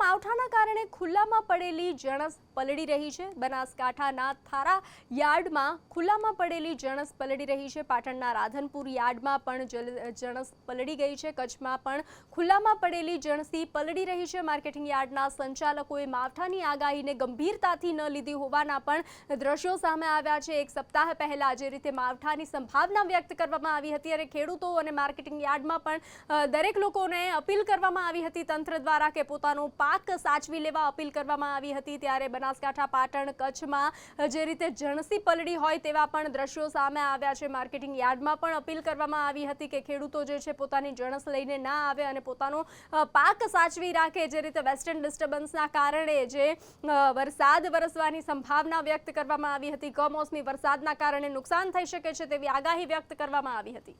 માવઠાના કારણે ખુલ્લામાં પડેલી જણસ પલળી રહી છે. બનાસકાંઠાના થારા યાર્ડમાં ખુલ્લામાં પડેલી જણસ પલળી રહી છે. પાટણના રાધનપુર યાર્ડમાં પણ જણસ પલળી ગઈ છે. કચ્છમાં પણ ખુલ્લામાં પડેલી જણસી પલળી રહી છે. માર્કેટિંગ યાર્ડના સંચાલકોએ માવઠાની આગાહીને ગંભીરતાથી ન લીધી હોવાના પણ દ્રશ્યો સામે આવ્યા છે. એક સપ્તાહ પહેલા જે રીતે માવઠાની સંભાવના વ્યક્ત કરવામાં આવી હતી અને ખેડૂતો અને માર્કેટિંગ યાર્ડમાં પણ દરેક લોકોને અપીલ કરવામાં આવી હતી તંત્ર દ્વારા કે પોતાનો પાક સાચવી લેવા અપીલ કરવામાં આવી હતી ત્યારે બનાસકાંઠા પાટણ કચ્છમાં જે રીતે જણસી પલડી હોય તેવા પણ દ્રશ્યો સામે આવ્યા છે. માર્કેટિંગ યાર્ડમાં પણ અપીલ કરવામાં આવી હતી કે ખેડૂતો જે છે પોતાની જણસ લઈને ના આવે અને પોતાનો પાક સાચવી રાખે જે રીતે વેસ્ટર્ન ડિસ્ટર્બન્સના કારણે જે વરસાદ વરસવાની સંભાવના વ્યક્ત કરવામાં આવી હતી. કમોસમી વરસાદના કારણે નુકસાન થઈ શકે છે તેવી આગાહી વ્યક્ત કરવામાં આવી હતી.